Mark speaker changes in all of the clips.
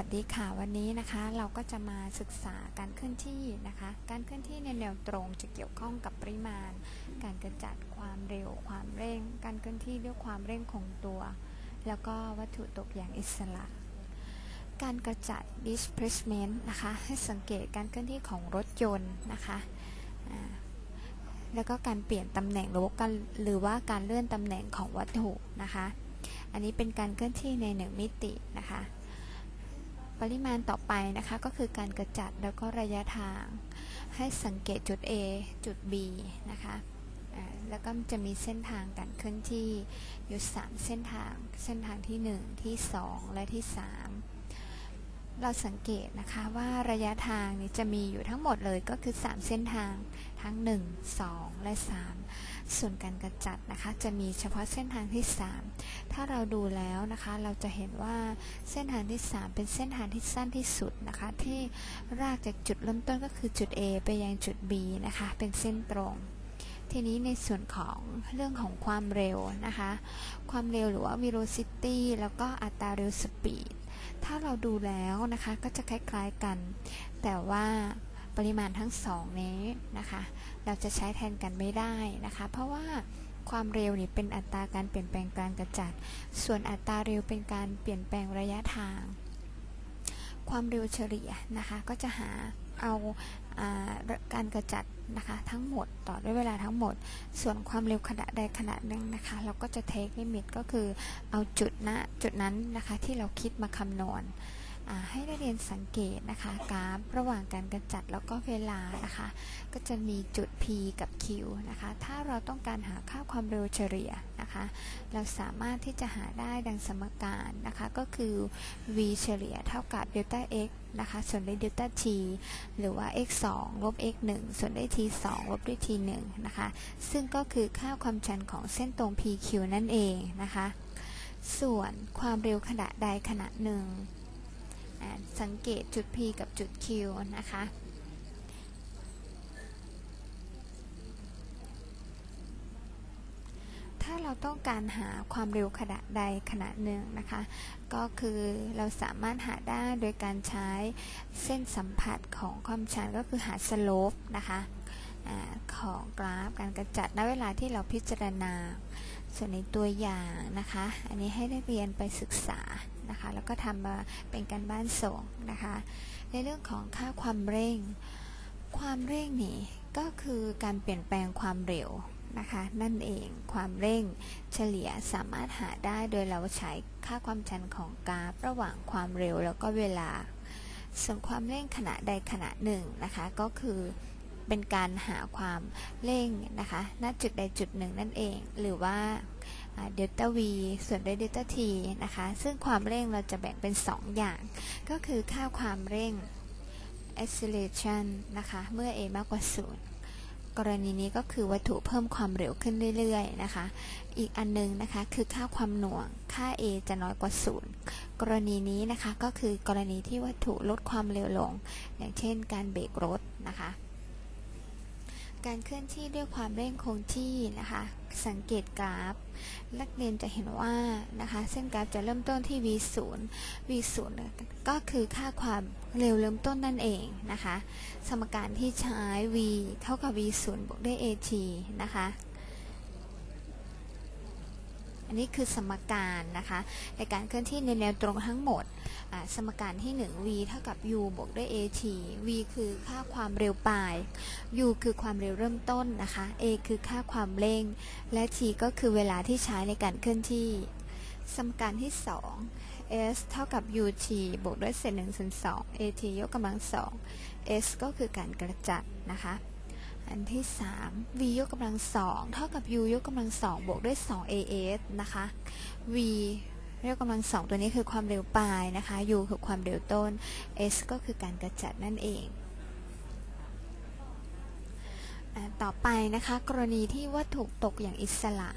Speaker 1: วัสดีค่ะวันนี้นะคะเราก็จะมาศึกษาการเคลื่อนที่นะคะ การเคลื่อนที่ในแนวตรงจะเกี่ยวข้องกับปริมาณ การกระจัดความเร็วความเร่ง การเคลื่อนที่ด้วยความเร่งคงตัว แล้วก็วัตถุตกอย่างอิสระ การกระจัด displacement นะคะให้สังเกตการเคลื่อนที่ของรถยนต์นะคะแล้วก็การเปลี่ยนตำแหน่งหรือว่าการหรือว่าการเลื่อนตำแหน่งของวัตถุนะคะ อันนี้เป็นการเคลื่อนที่ในหนึ่งมิตินะคะ ปริมาณต่อไปนะคะก็คือการกระจัดแล้วก็ระยะทาง ให้สังเกตจุด A จุด B นะคะแล้วก็จะมีเส้นทางการเคลื่อนที่อยู่ 3 เส้นทาง เส้นทางที่ 1 ที่ 2 และที่ 3 เราสังเกตนะคะว่าระยะทางนี้จะมีอยู่ทั้งหมดเลยก็คือ 3 เส้นทางทั้ง 1 2 และ 3 ส่วนการกระจัดนะคะจะมีเฉพาะเส้นทางที่ 3 ถ้าเราดูแล้วนะคะเราจะเห็นว่าเส้นทางที่ 3 เป็นเส้นทางที่สั้นที่สุดนะคะที่รากจากจุดเริ่มต้นก็คือจุด A ไปยังจุด B นะคะเป็นเส้นตรง ทีนี้ในส่วนของเรื่องของความเร็วนะคะความเร็วหรือว่า velocity แล้วก็อัตราเร็ว speed ถ้าเราดูแล้วนะคะก็จะคล้ายๆกัน แต่ว่าปริมาณทั้งสองนี้นะคะ เราจะใช้แทนกันไม่ได้นะคะ เพราะว่าความเร็วนี่เป็นอัตราการเปลี่ยนแปลงการกระจัด ส่วนอัตราเร็วเป็นการเปลี่ยนแปลงระยะทาง ความเร็วเฉลี่ยนะคะ ก็จะหาเอา การกระจัดนะคะทั้งหมดต่อด้วยเวลาทั้งหมด ส่วนความเร็วขณะใดขณะหนึ่งนะคะ เราก็จะเทคลิมิตก็คือเอาจุดณจุดนั้นนะคะที่เราคิดมาคำนวณ ให้ได้เรียนสังเกตนะคะกราฟระหว่างการกระจัดแล้วก็เวลานะคะ ก็จะมีจุด P กับ Q นะคะ ถ้าเราต้องการหาค่าความเร็วเฉลี่ยนะคะ เราสามารถที่จะหาได้ดังสมการนะคะ ก็คือ v เฉลี่ยเท่ากับเดลต้า x นะคะส่วนด้วยเดลต้า t หรือว่า x 2ลบ x 1ส่วนด้วย t 2ลบด้วย t 1นะคะ ซึ่งก็คือค่าความชันของเส้นตรง pq นั่นเองนะคะ ส่วนความเร็วขณะใดขณะหนึ่ง สังเกตจุด p กับจุด q นะคะ ถ้าเราต้องการหาความเร็วขณะใดขณะหนึ่งนะคะ ก็คือเราสามารถหาได้โดยการใช้เส้นสัมผัสของความชันก็คือหาสโลปนะคะอของกราฟการกระจัดณเวลาที่เราพิจารณา ส่วนในตัวอย่างนะคะ อันนี้ให้ได้เรียนไปศึกษา นะคะ แล้วก็ทำมาเป็นการบ้านส่งนะคะ ในเรื่องของค่าความเร่ง ความเร่งนี่ก็คือการเปลี่ยนแปลงความเร็วนะคะนั่นเองความเร่งเฉลี่ยสามารถหาได้โดยเราใช้ค่าความชันของกราฟระหว่างความเร็วแล้วก็เวลา ส่วนความเร่งขณะใดขณะหนึ่งนะคะก็คือเป็นการหาความเร่งนะคะณจุดใดจุดหนึ่งนั่นเอง หรือว่า เดลต้า v ส่วนด้วยเดลต้า t นะคะ ซึ่งความเร่งเราจะแบ่งเป็น 2 อย่าง ก็คือค่าความเร่ง acceleration นะคะ เมื่อ a มากกว่า 0 กรณีนี้ก็คือวัตถุเพิ่มความเร็วขึ้นเรื่อยๆนะคะ อีกอันนึงนะคะคือค่าความหน่วง ค่า a จะน้อยกว่า 0 กรณีนี้นะคะก็คือกรณีที่วัตถุลดความเร็วลง อย่างเช่น การเบรกรถนะคะ การเคลื่อนที่ด้วยความเร่งคงที่นะคะ สังเกตกราฟ นักเรียนจะเห็นว่านะคะเส้นกราฟจะเริ่มต้นที่ v 0 v 0 ก็คือค่าความเร็วเริ่มต้นนั่นเองนะคะ สมการที่ใช้ v เท่ากับ v 0 บวกด้วย at นะคะ อันนี้คือสมการนะคะในการเคลื่อนที่ในแนวตรงทั้งหมด สมการที่ 1 v เท่ากับ u บวกด้วย at v คือค่าความเร็วปลาย u คือความเร็วเริ่มต้นนะคะ a คือค่าความเร่ง และ t ก็คือเวลาที่ใช้ในการเคลื่อนที่ สมการที่ 2 s เท่ากับ ut บวกด้วยเศษ1ส่วน2 at ยกกำลัง2 s ก็คือการกระจัดนะคะ อันที่ 3 v ยกกำลัง2เท่ากับ u ยกกำลัง2บวกด้วย 2 as นะคะ v ยกกำลัง2ตัวนี้คือความเร็วปลายนะคะ u คือความเร็วต้น s ก็คือการกระจัดนั่นเอง ต่อไปนะคะ กรณีที่วัตถุตกอย่างอิสระ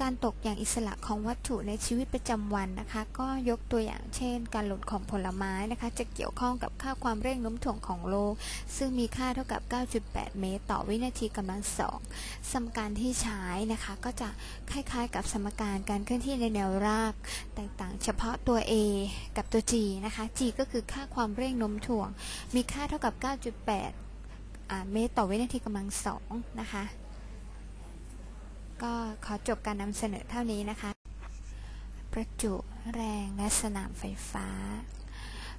Speaker 1: การตกอย่างอิสระของวัตถุในชีวิตประจำวันนะคะ ก็ยกตัวอย่างเช่น การหล่นของผลไม้นะคะ จะเกี่ยวข้องกับค่าความเร่งโน้มถ่วงของโลก ซึ่งมีค่าเท่ากับ 9.8 เมตร ต่อวินาทีกำลังสองสมการที่ใช้นะคะ ก็จะคล้ายๆ กับสมการการเคลื่อนที่ในแนวราบ แตกต่างเฉพาะตัว A กับตัว G นะคะ G ก็คือค่าความเร่งโน้มถ่วง มีค่าเท่ากับ 9.8 เมตรต่อวินาทีกำลังสองนะคะ ก็ขอจบการนำเสนอเท่านี้นะคะ ประจุแรงและสนามไฟฟ้า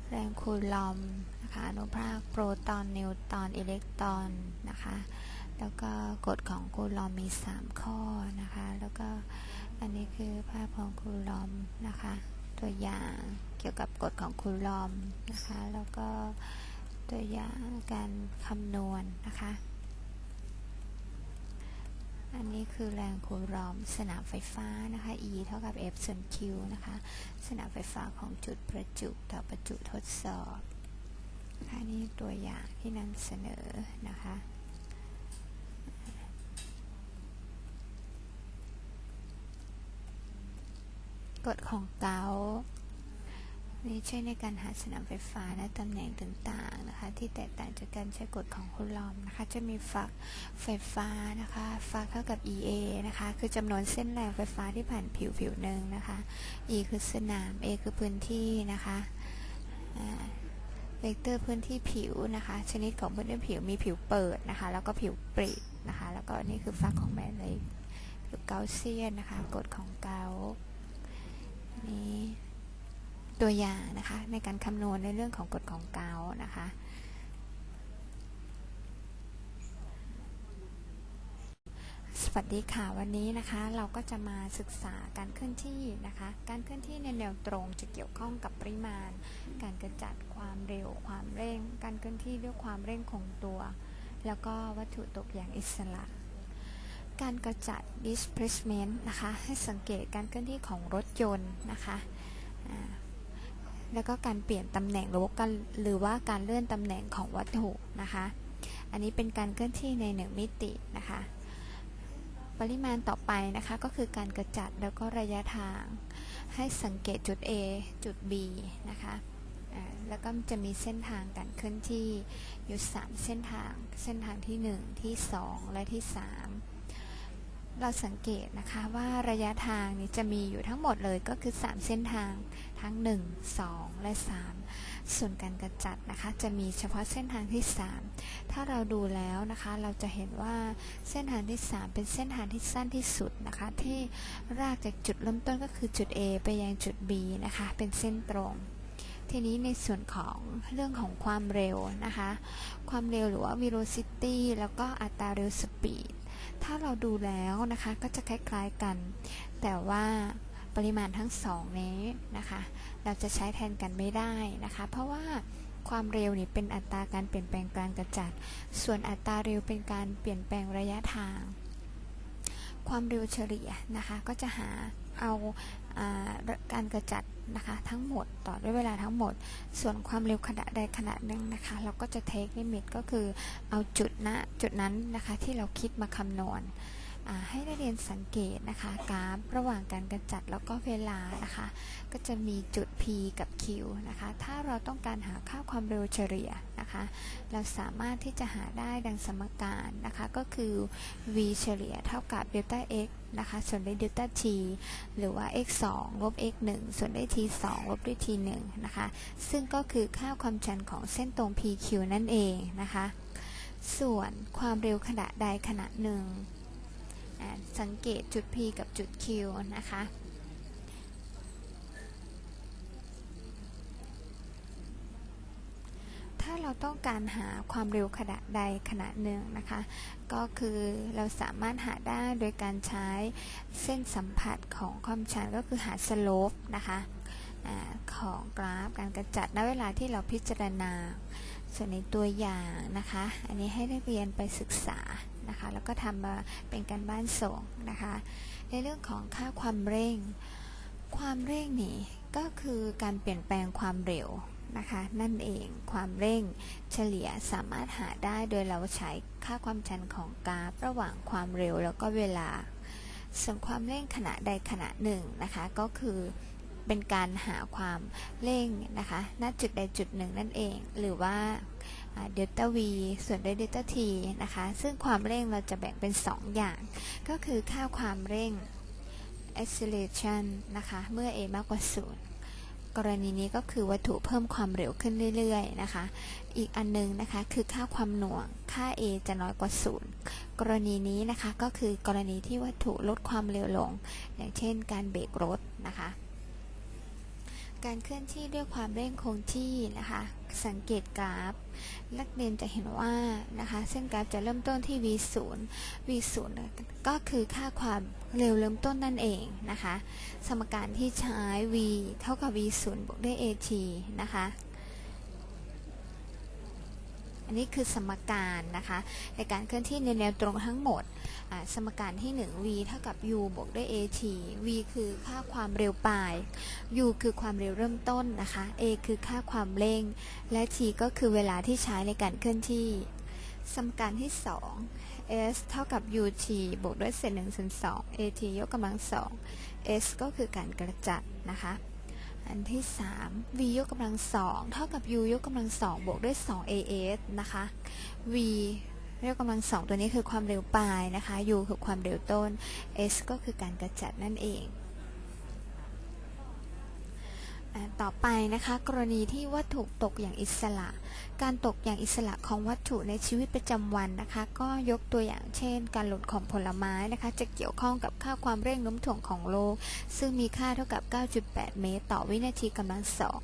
Speaker 1: แรงคูลอมนะคะอนุภาคโปรตอน นิวตรอน อิเล็กตรอนนะคะ แล้วก็กฎของคูลอมมี 3 ข้อนะคะ แล้วก็อันนี้คือภาพของคูลอมนะคะ ตัวอย่างเกี่ยวกับกฎของคูลอมนะคะ แล้วก็ ตัวอย่างการคำนวณนะคะ อันนี้คือแรงคูลอมสนามไฟฟ้านะคะ E เท่ากับ F ส่วน Q นะคะ สนามไฟฟ้าของจุดประจุต่อประจุทดสอบนะคะนี่ตัวอย่างที่นำเสนอนะคะกฎของเกา นี่ใช้ในการหาสนามไฟฟ้าและตำแหน่งต่างๆนะคะ ที่แตกต่างจากการใช้กฎของคูลอมนะคะ จะมีฝักไฟฟ้านะคะฝักเท่ากับ EA นะคะ คือจำนวนเส้นแรงไฟฟ้าที่ผ่านผิวผิวหนึ่งนะคะ E คือสนาม A คือพื้นที่นะคะเวกเตอร์พื้นที่ผิวนะคะ ชนิดของพื้นที่ผิวมีผิวเปิดนะคะ แล้วก็ผิวปรินะคะ แล้วก็นี่คือฝักของแม่เลยคือเกาเซียนนะคะกฎของเกานี้ ตัวอย่างนะคะในการคำนวณในเรื่องของกฎของเกานะคะสวัสดีค่ะวันนี้นะคะเราก็จะมาศึกษาการเคลื่อนที่นะคะ การเคลื่อนที่ในแนวตรงจะเกี่ยวข้องกับปริมาณ การกระจัดความเร็วความเร่ง การเคลื่อนที่ด้วยความเร่งคงตัว แล้วก็วัตถุตกอย่างอิสระ การกระจัด displacement นะคะ ให้สังเกตการเคลื่อนที่ของรถยนต์นะคะ แล้วก็การเปลี่ยนตำแหน่งหรือว่าการหรือว่าการเลื่อนตำแหน่งของวัตถุนะคะ อันนี้เป็นการเคลื่อนที่ในหนึ่งมิตินะคะ ปริมาณต่อไปนะคะก็คือการกระจัดแล้วก็ระยะทาง ให้สังเกตจุด A จุด B นะคะแล้วก็จะมีเส้นทางการเคลื่อนที่อยู่ 3 เส้นทาง เส้นทางที่ 1 ที่ 2 และที่ 3 เราสังเกตนะคะว่าระยะทางนี้จะมีอยู่ทั้งหมดเลยก็คือ 3 เส้นทางทั้ง 1 2 และ 3 ส่วนการกระจัดนะคะจะมีเฉพาะเส้นทางที่ 3 ถ้าเราดูแล้วนะคะเราจะเห็นว่าเส้นทางที่ 3 เป็นเส้นทางที่สั้นที่สุดนะคะที่รากจากจุดเริ่มต้นก็คือจุด A ไปยังจุด B นะคะเป็นเส้นตรง ทีนี้ในส่วนของเรื่องของความเร็วนะคะความเร็วหรือว่า velocity แล้วก็อัตราเร็วสปีด ถ้าเราดูแล้วนะคะก็จะคล้ายๆกัน แต่ว่าปริมาณทั้งสองนี้นะคะ เราจะใช้แทนกันไม่ได้นะคะ เพราะว่าความเร็วนี่เป็นอัตราการเปลี่ยนแปลงการกระจัด ส่วนอัตราเร็วเป็นการเปลี่ยนแปลงระยะทาง ความเร็วเฉลี่ยนะคะ ก็จะหาเอา การกระจัดนะคะทั้งหมดต่อด้วยเวลาทั้งหมด ส่วนความเร็วขณะใดขณะหนึ่งนะคะ เราก็จะเทคลิมิตก็คือเอาจุดนะจุดนั้นนะคะที่เราคิดมาคำนวณ ให้ได้เรียนสังเกตนะคะกราฟระหว่างการกระจัดแล้วก็เวลานะคะ ก็จะมีจุด P กับ Q นะคะ ถ้าเราต้องการหาค่าความเร็วเฉลี่ยนะคะ เราสามารถที่จะหาได้ดังสมการนะคะ ก็คือ v เฉลี่ยเท่ากับเดลต้า x นะคะส่วนด้วยเดลต้า t หรือว่า x 2ลบ x 1ส่วนด้วย t 2ลบด้วย t 1นะคะ ซึ่งก็คือค่าความชันของเส้นตรง PQ นั่นเองนะคะ ส่วนความเร็วขณะใดขณะหนึ่ง สังเกตจุด P กับจุด Q นะคะ ถ้าเราต้องการหาความเร็วขณะใดขณะหนึ่งนะคะ ก็คือเราสามารถหาได้โดยการใช้เส้นสัมผัสของความชันก็คือหาสโลปนะคะของกราฟการกระจัดณเวลาที่เราพิจารณา ส่วนในตัวอย่างนะคะ อันนี้ให้นักเรียนไปศึกษานะคะ แล้วก็ทำมาเป็นการบ้านส่งนะคะ ในเรื่องของค่าความเร่ง ความเร่งนี่ก็คือการเปลี่ยนแปลงความเร็วนะคะนั่นเองความเร่งเฉลี่ยสามารถหาได้โดยเราใช้ค่าความชันของกราฟระหว่างความเร็วแล้วก็เวลา ส่วนความเร่งขณะใดขณะหนึ่งนะคะก็คือ เป็นการหาความเร่งนะคะณจุดใดจุดหนึ่งนั่นเอง หรือว่าเดลต้า v ส่วนด้วยเดลต้า t นะคะ ซึ่งความเร่งเราจะแบ่งเป็น 2 อย่าง ก็คือค่าความเร่ง acceleration นะคะ เมื่อ a มากกว่า 0 กรณีนี้ก็คือวัตถุเพิ่มความเร็วขึ้นเรื่อยๆนะคะ อีกอันนึงนะคะคือค่าความหน่วง ค่า a จะน้อยกว่า 0 กรณีนี้นะคะก็คือกรณีที่วัตถุลดความเร็วลง อย่างเช่น การเบรกรถนะคะ การเคลื่อนที่ด้วยความเร่งคงที่นะคะ สังเกตกราฟ นักเรียนจะเห็นว่านะคะเส้นกราฟจะเริ่มต้นที่ v0 v0 ก็คือค่าความเร็วเริ่มต้นนั่นเองนะคะ สมการที่ใช้ v เท่ากับ v0 บวกด้วย at นะคะ อันนี้คือสมการนะคะในการเคลื่อนที่ในแนวตรงทั้งหมด สมการที่ 1 v เท่ากับ u บวกด้วย at v คือค่าความเร็วปลาย u คือความเร็วเริ่มต้นนะคะ a คือค่าความเร่ง และ t ก็คือเวลาที่ใช้ในการเคลื่อนที่ สมการที่ 2 s เท่ากับ ut บวกด้วยเศษ1ส่วน2 at ยกกำลัง2 s ก็คือการกระจัดนะคะ อันที่ 3 v ยกกำลัง2เท่ากับ u ยกกำลัง2บวกด้วย 2 as นะคะ v ยกกำลัง2ตัวนี้คือความเร็วปลายนะคะ u คือความเร็วต้น s ก็คือการกระจัดนั่นเอง ต่อไปนะคะ กรณีที่วัตถุตกอย่างอิสระ การตกอย่างอิสระของวัตถุในชีวิตประจำวันนะคะ ก็ยกตัวอย่างเช่น การหล่นของผลไม้นะคะ จะเกี่ยวข้องกับค่าความเร่งโน้มถ่วงของโลก ซึ่งมีค่าเท่ากับ 9.8 เมตร ต่อวินาทีกำลังสอง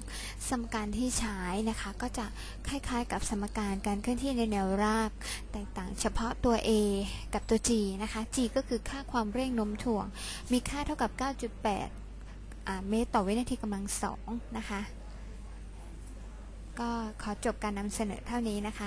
Speaker 1: สมการที่ใช้นะคะ ก็จะคล้ายๆ กับสมการการเคลื่อนที่ในแนวราบ แตกต่างเฉพาะตัว a กับตัว g นะคะ g ก็คือค่าความเร่งโน้มถ่วง มีค่าเท่ากับ 9.8 เมตรต่อวินาทีกำลังสองนะคะ ก็ขอจบการนำเสนอเท่านี้นะคะ